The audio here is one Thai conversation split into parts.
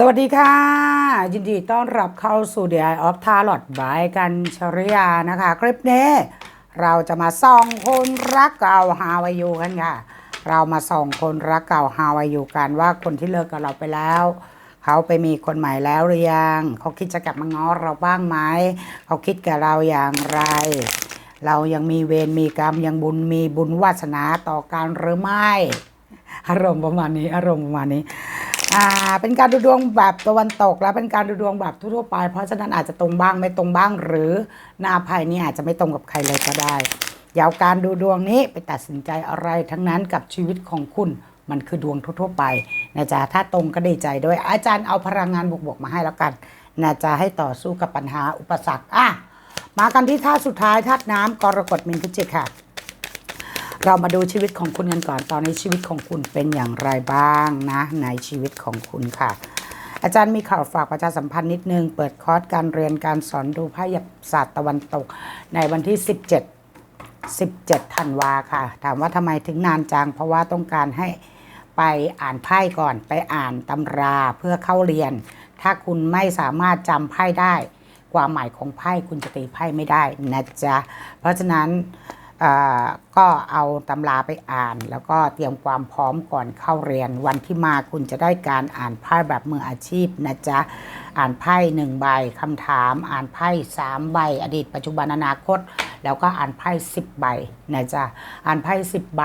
สวัสดีค่ะ ยินดีต้อนรับเข้าสู่ The Eye of Tarot บายกันชริยานะคะ คลิปนี้เราจะมาส่องคนรักเก่าฮาวายูกันค่ะ เรามาส่องคนรักเก่าฮาวายูกันว่าคนที่เลิกกับเราไปแล้ว เขาไปมีคนใหม่แล้วหรือยัง เขาคิดจะกลับมาง้อเราบ้างไหมเขาคิดกับเราอย่างไร เรายังมีเวรมีกรรมยังบุญมีบุญวาสนาต่อกันหรือไม่ อารมณ์ประมาณนี้อารมณ์ประมาณนี้ อ่าเป็นการดูดวงแบบตะวันตก และเป็นการดูดวงแบบทั่วๆไป เพราะฉะนั้นอาจจะตรงบ้างไม่ตรงบ้าง หรือหน้าไพ่นี้อาจจะไม่ตรงกับใครเลยก็ได้อยาวการดูดวงนี้ไปตัดสินใจอะไรทั้งนั้นกับชีวิตของคุณมันคือดวงทั่วๆไปนะจ๊ะถ้าตรงก็ดีใจด้วย อาจารย์เอาพลังงานบวกๆมาให้แล้วกันนะจ๊ะให้ต่อสู้กับปัญหาอุปสรรคอะมากันที่ท่าสุดท้ายธาตุน้ำกรกฎมินพิจิกค่ะ เรามาดูชีวิตของคุณกันก่อนตอนนี้ชีวิตของคุณเป็นอย่างไรบ้างนะในชีวิตของคุณค่ะ อาจารย์มีข่าวฝากประชาสัมพันธ์นิดนึง เปิดคอร์สการเรียนการสอนดูไพ่ยับศาสตร์ตะวันตก ในวันที่ 17 17ธันวาค่ะ ถามว่าทำไมถึงนานจัง เพราะว่าต้องการให้ไปอ่านไพ่ก่อนไปอ่านตำราเพื่อเข้าเรียน ถ้าคุณไม่สามารถจำไพ่ได้ความหมายของไพ่คุณจะตีไพ่ไม่ได้นะจ๊ะ เพราะฉะนั้น ก็เอาตำราไปอ่าน แล้วก็เตรียมความพร้อมก่อนเข้าเรียน วันที่มาคุณจะได้การอ่านไพ่แบบมืออาชีพนะจ๊ะ อ่านไพ่หนึ่งใบคำถาม อ่านไพ่สามใบ อดีตปัจจุบันอนาคต แล้วก็อ่านไพ่สิบใบนะจ๊ะ อ่านไพ่สิบใบ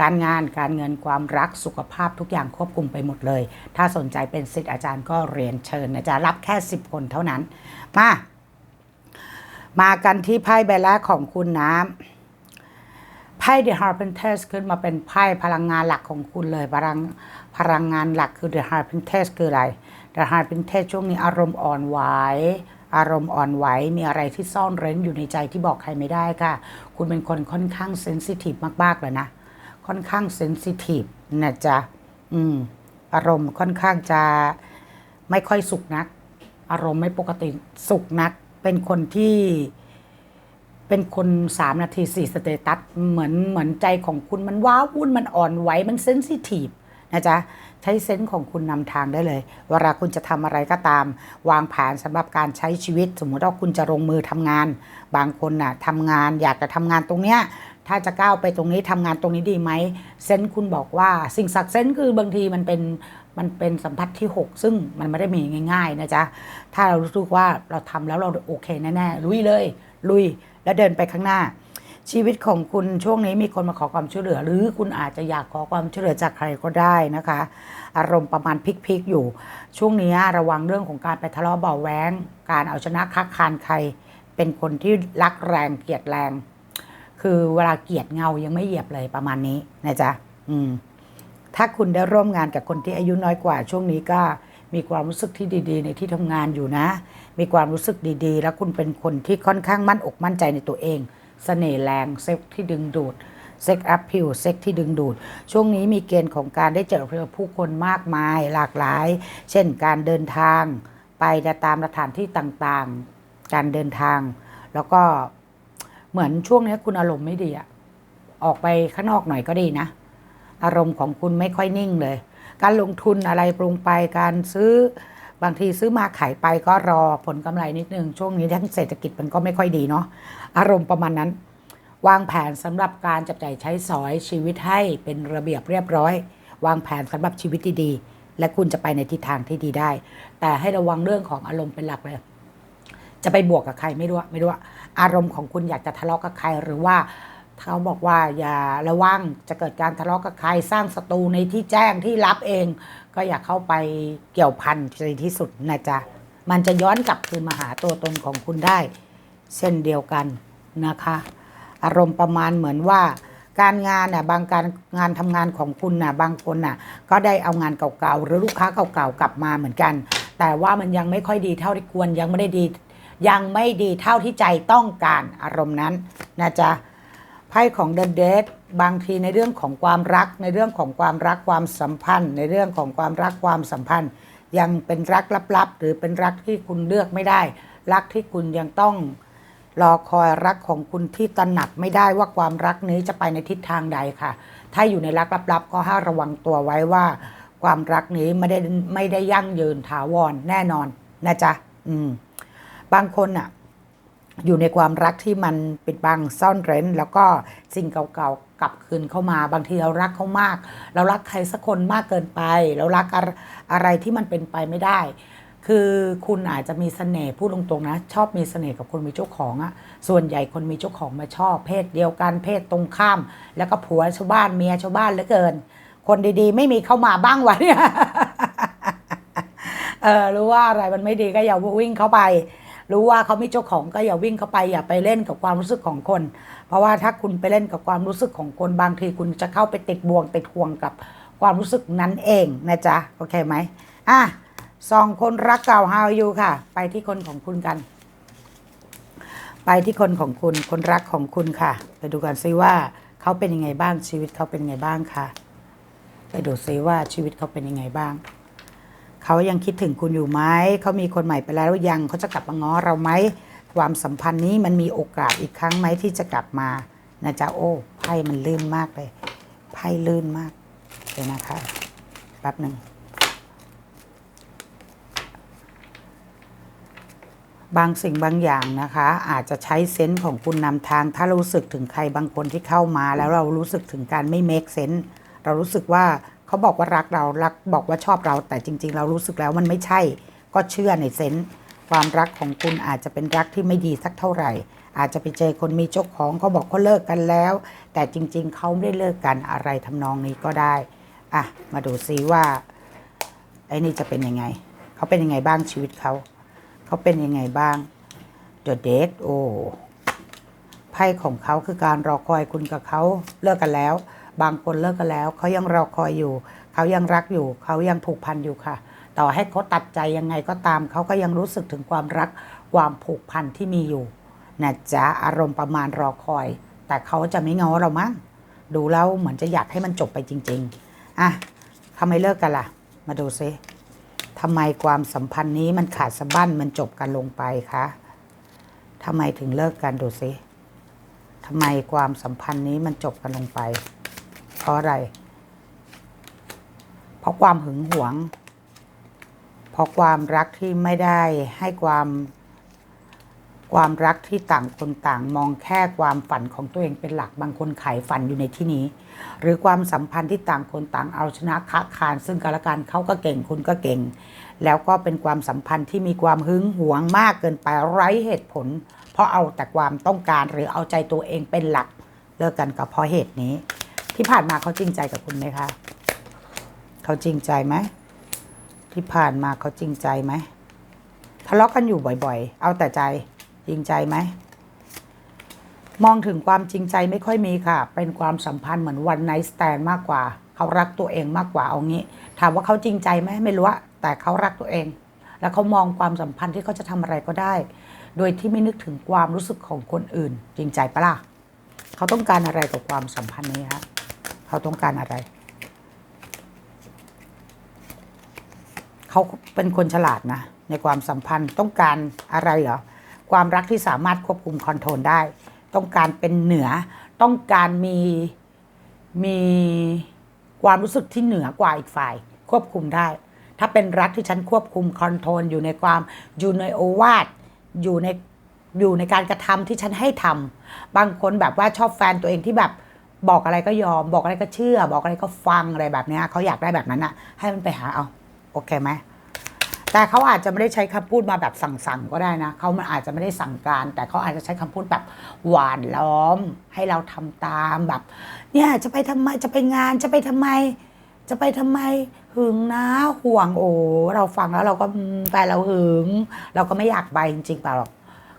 การงานการเงินความรักสุขภาพทุกอย่างควบคุมไปหมดเลย ถ้าสนใจเป็นศิษย์อาจารย์ก็เรียนเชิญนะจ๊ะรับแค่10คนเท่านั้น มา มากันที่ไพ่ใบแรกของคุณน้ำ The Heart Princess ขึ้นมาเป็นไพ่พลังงานหลักของคุณเลยพลังพลังงานหลักคือ The Heart Princess คืออะไร The Heart Princess ช่วงนี้อารมณ์อ่อนไหวอารมณ์อ่อนไหวมีอะไรที่ซ่อนเร้นอยู่ในใจที่บอกใครไม่ได้ค่ะ คุณเป็นคนค่อนข้างเซนซิทีฟมากๆเลยนะ ค่อนข้างเซนซิทีฟนะจ๊ะอืมอารมณ์ค่อนข้างจะไม่ค่อยสุขนัก อารมณ์ไม่ปกติสุขนัก เป็นคนที่ เป็นคนสามนาทีสี่สเตตัสเหมือนเหมือนใจของคุณมันว้าวุ่นมันอ่อนไหวมันเซนซิทีฟนะจ๊ะ ใช้เซนส์ของคุณนำทางได้เลย เวลาคุณจะทำอะไรก็ตาม วางแผนสำหรับการใช้ชีวิต สมมติว่าคุณจะลงมือทำงาน บางคนน่ะทำงานอยากจะทำงานตรงเนี้ยถ้าจะก้าวไปตรงนี้ทำงานตรงนี้ดีไหมเซนส์คุณบอกว่าสิ่งศักดิ์เซนส์คือบางทีมันเป็นมันเป็นสัมผัสที่ 6 ซึ่งมันไม่ได้มีง่าย ๆ นะจ๊ะ ถ้าเรารู้สึกว่าเราทำแล้วเราโอเคแน่ๆลุยเลย ลุย แล้วเดินไปข้างหน้า ชีวิตของคุณช่วงนี้มีคนมาขอความช่วยเหลือ หรือคุณอาจจะอยากขอความช่วยเหลือจากใครก็ได้นะคะ อารมณ์ประมาณพลิกๆอยู่ ช่วงนี้ระวังเรื่องของการไปทะเลาะเบาแวงการเอาชนะคักคานใคร เป็นคนที่รักแรงเกลียดแรง คือเวลาเกลียดเงายังไม่เหยียบเลยประมาณนี้นะจ๊ะอืมถ้าคุณได้ร่วมงานกับคนที่อายุน้อยกว่า ช่วงนี้ก็มีความรู้สึกที่ดี ๆ ในที่ทำงานอยู่นะ มีความรู้สึกดีๆ แล้วคุณเป็นคนที่ค่อนข้างมั่นอกมั่นใจในตัวเองเสน่ห์แรงเซ็กที่ดึงดูดเซ็กอัพพิวเซ็กที่ดึงดูด ช่วงนี้มีเกณฑ์ของการได้เจอผู้คนมากมายหลากหลาย เช่นการเดินทาง ไปตามสถานที่ต่างๆ การเดินทาง แล้วก็เหมือนช่วงนี้คุณอารมณ์ไม่ดีอะออกไปข้างนอกหน่อยก็ดีนะ อารมณ์ของคุณไม่ค่อยนิ่งเลย การลงทุนอะไรปรุงไปการซื้อ บางทีซื้อมาขายไปก็รอผลกำไรนิดนึง ช่วงนี้ทั้งเศรษฐกิจมันก็ไม่ค่อยดีเนาะอารมณ์ประมาณนั้น วางแผนสำหรับการจับใจ่ายใช้สอยชีวิตให้เป็นระเบียบเรียบร้อย วางแผนสำหรับชีวิตที่ดี และคุณจะไปในทิศทางที่ดีได้ แต่ให้ระวังเรื่องของอารมณ์เป็นหลักเลย จะไปบวกกับใครไม่รู้ไม่รู้อะอารมณ์ของคุณอยากจะทะเลาะกับใครหรือว่าเขาบอกว่าอย่าระวังจะเกิดการทะเลาะกับใครสร้างศัตรูในที่แจ้งที่รับเองก็อย่าเข้าไปเกี่ยวพันในที่สุดนะจ๊ะ มันจะย้อนกลับคืนมาหาตัวตนของคุณได้ เช่นเดียวกันนะคะ อารมณ์ประมาณเหมือนว่า การงานน่ะบางการงานทำงานของคุณน่ะบางคนน่ะ ก็ได้เอางานเก่าๆหรือลูกค้าเก่าๆกลับมาเหมือนกัน แต่ว่ามันยังไม่ค่อยดีเท่าที่ควรยังไม่ได้ดียังไม่ดีเท่าที่ใจต้องการอารมณ์นั้นนะจ๊ะไพ่ของ The Dead บางทีในเรื่องของความรัก ในเรื่องของความรักความสัมพันธ์ ในเรื่องของความรักความสัมพันธ์ ยังเป็นรักลับๆ หรือเป็นรักที่คุณเลือกไม่ได้ รักที่คุณยังต้องรอคอยรักของคุณที่ตระหนักไม่ได้ว่าความรักนี้จะไปในทิศทางใดค่ะ ถ้าอยู่ในรักลับๆ ก็ให้ระวังตัวไว้ว่า ความรักนี้ไม่ได้ไม่ได้ยั่งยืนถาวรแน่นอนนะจ๊ะอืมบางคนอะอยู่ในความรักที่มันปิดบังซ่อนเร้น แล้วก็สิ่งเก่าๆ กลับคืนเข้ามา บางทีเรารักเขามาก เรารักใครสักคนมากเกินไป เรารักอะไรที่มันเป็นไปไม่ได้ คือคุณอาจจะมีเสน่ห์พูดตรงๆนะ ชอบมีเสน่ห์กับคนมีเจ้าของอะส่วนใหญ่คนมีเจ้าของมาชอบ เพศเดียวกันเพศตรงข้าม แล้วก็ผัวชาวบ้านเมียชาวบ้านเหลือเกิน คนดีๆ ไม่มีเข้ามาบ้างวะเนี่ยเออรู้ว่าอะไรมันไม่ดีก็อย่าวิ่งเข้าไป รู้ว่าเขามีเจ้าของก็อย่าวิ่งเข้าไป อย่าไปเล่นกับความรู้สึกของคน เพราะว่าถ้าคุณไปเล่นกับความรู้สึกของคนบางทีคุณจะเข้าไปติดบ่วงติดห่วงกับความรู้สึกนั้นเองนะจ๊ะ โอเคไหมอะสองคนรักเก่า how you ค่ะ ไปที่คนของคุณกัน ไปที่คนของคุณ คนรักของคุณค่ะ ไปดูกันซิว่าเขาเป็นยังไงบ้างชีวิตเขาเป็นยังไงบ้างค่ะ ไปดูซิว่าชีวิตเขาเป็นยังไงบ้างเขายังคิดถึงคุณอยู่ไหมเขามีคนใหม่ไปแล้วหรือยังเขาจะกลับมาง้อเราไหม ความสัมพันธ์นี้มันมีโอกาสอีกครั้งไหมที่จะกลับมานะจ๊ะโอ้ไพ่มันลื่นมากเลยไพ่ลื่นมากเดี๋ยนะคะแป๊บหนึ่งบางสิ่งบางอย่างนะคะ อาจจะใช้เซนส์ของคุณนำทาง ถ้ารู้สึกถึงใครบางคนที่เข้ามา แล้วเรารู้สึกถึงการไม่เมคเซนส์เรารู้สึกว่าเขาบอกว่ารักเรารักบอกว่าชอบเราแต่จริง ๆ เรารู้สึกแล้วมันไม่ใช่ ก็เชื่อในเซนส์ ความรักของคุณอาจจะเป็นรักที่ไม่ดีสักเท่าไหร่ อาจจะไปเจอคนมีเจ้าของเขาบอกเขาเลิกกันแล้ว แต่จริง ๆ เขาไม่ได้เลิกกันอะไรทำนองนี้ก็ได้อะมาดูซิว่าไอ้นี่จะเป็นยังไง เขาเป็นยังไงบ้างชีวิตเขา เขาเป็นยังไงบ้าง The Dead โอ้ไพ่ของเขาคือการรอคอยคุณกับเขาเลิกกันแล้ว บางคนเลิกกันแล้ว เขายังรอคอยอยู่ เขายังรักอยู่ เขายังผูกพันอยู่ค่ะ ต่อให้เขาตัดใจยังไงก็ตามเขาก็ยังรู้สึกถึงความรักความผูกพันที่มีอยู่นะจ๊ะอารมณ์ประมาณรอคอย แต่เขาจะไม่เงาเรามั้งดูแล้วเหมือนจะอยากให้มันจบไปจริง ๆอะทำไมเลิกกันล่ะ มาดูซิทำไมความสัมพันธ์นี้มันขาดสะบั้นมันจบกันลงไปคะทำไมถึงเลิกกันดูซิทำไมความสัมพันธ์นี้มันจบกันลงไป เพราะอะไร เพราะความหึงหวง ราะความรักที่ไม่ได้ให้ความ ความรักที่ต่างคนต่างมองแค่ความฝันของตัวเองเป็นหลักบางคนขายฝันอยู่ในที่นี้ หรือความสัมพันธ์ที่ต่างคนต่างเอาชนะค้าคานซึ่งกันและกันเขาก็เก่งคุณก็เก่ง แล้วก็เป็นความสัมพันธ์ที่มีความหึงหวงมากเกินไปไร้เหตุผล เพราะเอาแต่ความต้องการหรือเอาใจตัวเองเป็นหลักเลิกกันก็เพราะเหตุนี้ ที่ผ่านมาเขาจริงใจกับคุณไหมคะเขาจริงใจไหม ที่ผ่านมาเขาจริงใจไหมทะเลาะกันอยู่บ่อยๆ เอาแต่ใจจริงใจไหม มองถึงความจริงใจไม่ค่อยมีค่ะ เป็นความสัมพันธ์เหมือนวันไนสแตนมากกว่า เขารักตัวเองมากกว่าเอางี้ ถามว่าเขาจริงใจไหมไม่รู้อะแต่เขารักตัวเอง แล้วเขามองความสัมพันธ์ที่เขาจะทำอะไรก็ได้ โดยที่ไม่นึกถึงความรู้สึกของคนอื่น จริงใจปะล่ะเขาต้องการอะไรกับความสัมพันธ์นี้คะเขาต้องการอะไร เขาเป็นคนฉลาดนะ ในความสัมพันธ์ต้องการอะไรเหรอ ความรักที่สามารถควบคุมคอนโทรลได้ ต้องการเป็นเหนือ ต้องการมีมีความรู้สึกที่เหนือกว่าอีกฝ่าย ควบคุมได้ ถ้าเป็นรักที่ฉันควบคุมคอนโทรลอยู่ในความอยู่ในโอวาทอยู่ในอยู่ในการกระทำที่ฉันให้ทำบางคนแบบว่าชอบแฟนตัวเองที่แบบบอกอะไรก็ยอม บอกอะไรก็เชื่อ บอกอะไรก็ฟังอะไรแบบนี้เขาอยากได้แบบนั้นอะให้มันไปหาเอา อเคไหมแต่เขาอาจจะไม่ได้ใช้คำพูดมาแบบสั่งๆก็ได้นะเขามันอาจจะไม่ได้สั่งการ แต่เขาอาจจะใช้คำพูดแบบหวานล้อม ให้เราทำตามแบบ เนี่ยจะไปทำไมจะไปงานจะไปทำไม จะไปทำไมหึงนะห่วงโอ้เราฟังแล้วเราก็แฟนเราหึง เราก็ไม่อยากไปจริงๆเปล่าหรอก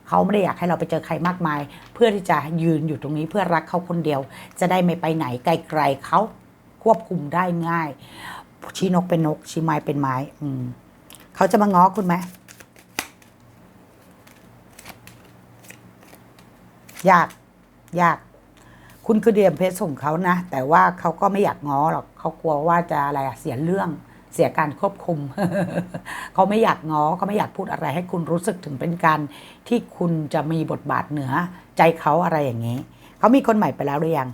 เขาไม่ได้อยากให้เราไปเจอใครมากมาย เพื่อที่จะยืนอยู่ตรงนี้เพื่อรักเขาคนเดียว จะได้ไม่ไปไหนไกลๆเขาควบคุมได้ง่าย ชี้นกเป็นนก ชี้ไม้เป็นไม้ อืมเขาจะมาง้อคุณไหมยากยาก คุณคือเดียมเพชรส่งเขานะ แต่ว่าเขาก็ไม่อยากง้อหรอกเขากลัวว่าจะอะไรอะเสียเรื่องเสียการควบคุม เขาไม่อยากง้อเขาไม่อยากพูดอะไร ให้คุณรู้สึกถึงเป็นการที่คุณจะมีบทบาทเหนือ ใจเขาอะไรอย่างนี้ เขามีคนใหม่ไปแล้วหรือยัง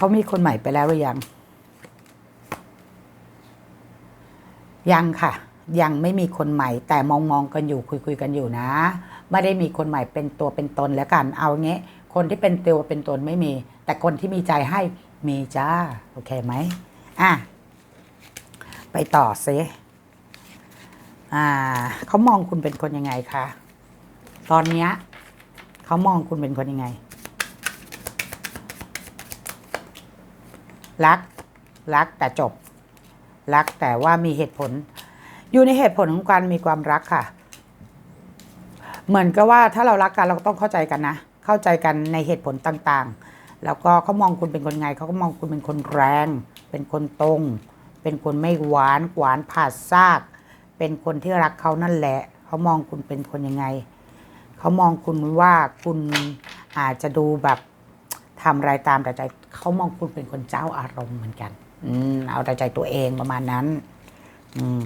เขามีคนใหม่ไปแล้วหรือยัง ยังค่ะ ยังไม่มีคนใหม่ แต่มองมองๆกันอยู่คุยคุยๆกันอยู่นะ ไม่ได้มีคนใหม่เป็นตัวเป็นตนแล้วกัน เอาเงี้ยคนที่เป็นตัวเป็นตนไม่มี แต่คนที่มีใจให้มีจ้า โอเคไหมอะ ไปต่อซิอ่าเขามองคุณเป็นคนยังไงคะ ตอนเนี้ยเขามองคุณเป็นคนยังไง รัก รักแต่จบ รักแต่ว่ามีเหตุผล อยู่ในเหตุผลของการมีความรักค่ะ เหมือนกับว่าถ้าเรารักกันเราก็ต้องเข้าใจกันนะ เข้าใจกันในเหตุผลต่างๆ แล้วก็เขามองคุณเป็นคนไงเขาก็มองคุณเป็นคนแรง เป็นคนตรง เป็นคนไม่หวานหวานผ่าซาก เป็นคนที่รักเขานั่นแหละ เขามองคุณเป็นคนยังไง เขามองคุณว่าคุณอาจจะดูแบบ ทำอะไรตามแต่ใจเขามองคุณเป็นคนเจ้าอารมณ์เหมือนกันอืมเอาแต่ใจตัวเองประมาณนั้น อืม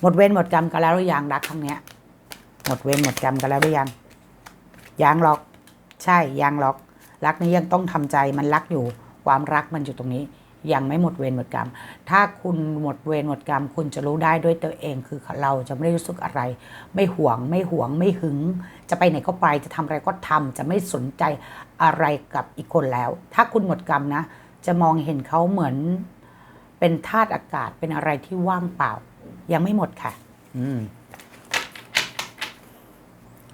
หมดเวรหมดกรรมกันแล้วหรือยังรักครั้งเนี้ย หมดเวรหมดกรรมกันแล้วหรือยังยังหรอก ใช่ยังหรอก รักนี้ยังต้องทำใจมันรักอยู่ ความรักมันอยู่ตรงนี้ ยังไม่หมดเวรหมดกรรม ถ้าคุณหมดเวรหมดกรรม คุณจะรู้ได้ด้วยตัวเองคือเราจะไม่ได้รู้สึกอะไร ไม่หวงไม่หวงไม่หึง จะไปไหนก็ไปจะทำอะไรก็ทำจะไม่สนใจอะไรกับอีกคนแล้ว ถ้าคุณหมดกรรมนะ จะมองเห็นเขาเหมือน เป็นธาตุอากาศเป็นอะไรที่ว่างเปล่า ยังไม่หมดค่ะ อืม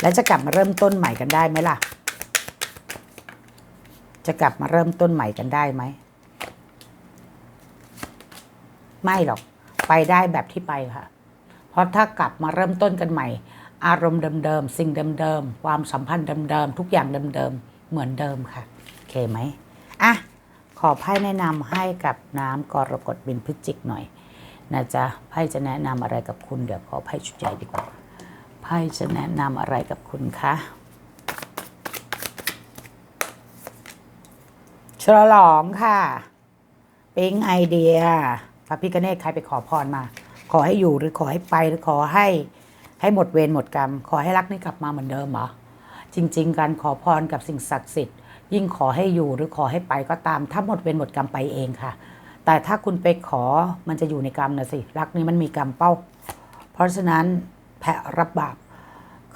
แล้วจะกลับมาเริ่มต้นใหม่กันได้ไหมล่ะ จะกลับมาเริ่มต้นใหม่กันได้ไหม ไม่หรอก ไปได้แบบที่ไปค่ะ เพราะถ้ากลับมาเริ่มต้นกันใหม่ อารมณ์เดิมๆ สิ่งเดิมๆ ความสัมพันธ์เดิมๆ ทุกอย่างเดิมๆ เหมือนเดิมค่ะ โอเคไหมอะ ขอไพ่แนะนำให้กับน้ำกรกฎบินพฤศจิกหน่อยนะจ๊ะไพ่จะแนะนำอะไรกับคุณเดี๋ยวขอไพ่ชุดใหญ่ดีกว่าไพ่จะแนะนำอะไรกับคุณคะฉลองค่ะ ปิ๊งไอเดีย พระพิกเนตใครไปขอพรมา ขอให้อยู่หรือขอให้ไปหรือขอให้ให้หมดเวรหมดกรรม ขอให้รักนี่กลับมาเหมือนเดิมเหรอจริง ๆ การขอพรกับสิ่งศักดิ์สิทธิ์ ยิ่งขอให้อยู่หรือขอให้ไปก็ตาม ถ้าหมดเวรหมดกรรมไปเองค่ะ แต่ถ้าคุณไปขอมันจะอยู่ในกรรมนะสิรักนี้มันมีกรรมเป้า เพราะฉะนั้นแผะรับบาป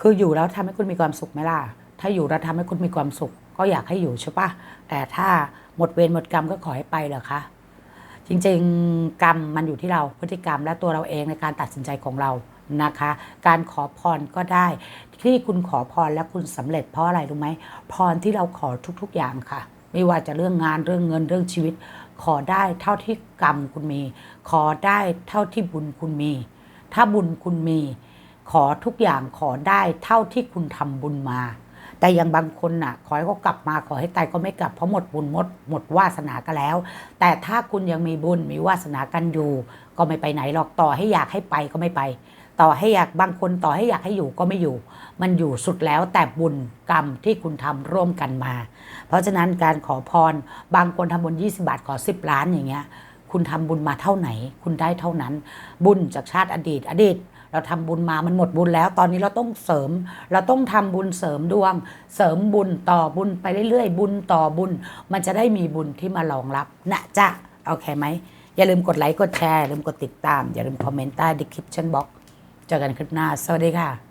คืออยู่แล้วทำให้คุณมีความสุขไหมล่ะถ้าอยู่แล้วทำให้คุณมีความสุข ก็อยากให้อยู่ใช่ปะแต่ถ้าหมดเวรหมดกรรมก็ขอให้ไปเหรอคะ จริงๆ กรรมมันอยู่ที่เราพฤติกรรมและตัวเราเองในการตัดสินใจของเรานะคะ การขอพรก็ได้ ที่คุณขอพรแล้วคุณสำเร็จเพราะอะไรรู้ไหมพรที่เราขอทุกๆอย่างค่ะ ไม่ว่าจะเรื่องงานเรื่องเงินเรื่องชีวิต ขอได้เท่าที่กรรมคุณมี ขอได้เท่าที่บุญคุณมี ถ้าบุญคุณมี ขอทุกอย่างขอได้เท่าที่คุณทำบุญมา แต่อยังบางคนน่ะ ขอให้เขากลับมาขอให้ตายก็ไม่กลับเพราะหมดบุญหมดหมดวาสนากันแล้ว แต่ถ้าคุณยังมีบุญมีวาสนากันอยู่ ก็ไม่ไปไหนหรอกต่อให้อยากให้ไปก็ไม่ไป ต่อให้อยากบางคนต่อให้อยากให้อยู่ก็ไม่อยู่ มันอยู่สุดแล้วแต่บุญกรรมที่คุณทำร่วมกันมา เพราะฉะนั้นการขอพรบางคนทำบุญ20 บาทขอ 10 ล้านอย่างเงี้ยคุณทำบุญมาเท่าไหน คุณได้เท่านั้น บุญจากชาติอดีต อดีต เราทำบุญมามันหมดบุญแล้ว ตอนนี้เราต้องเสริม เราต้องทำบุญเสริมดวง เสริมบุญต่อบุญไปเรื่อยๆ บุญต่อบุญ มันจะได้มีบุญที่มารองรับนะจ๊ะโอเคไหมอย่าลืมกดไลค์กดแชร์อย่าลืมกดติดตาม อย่าลืมคอมเมนต์ใต้ดีคริปชั่นบ็อกเจอกันคลิปหน้า สวัสดีค่ะ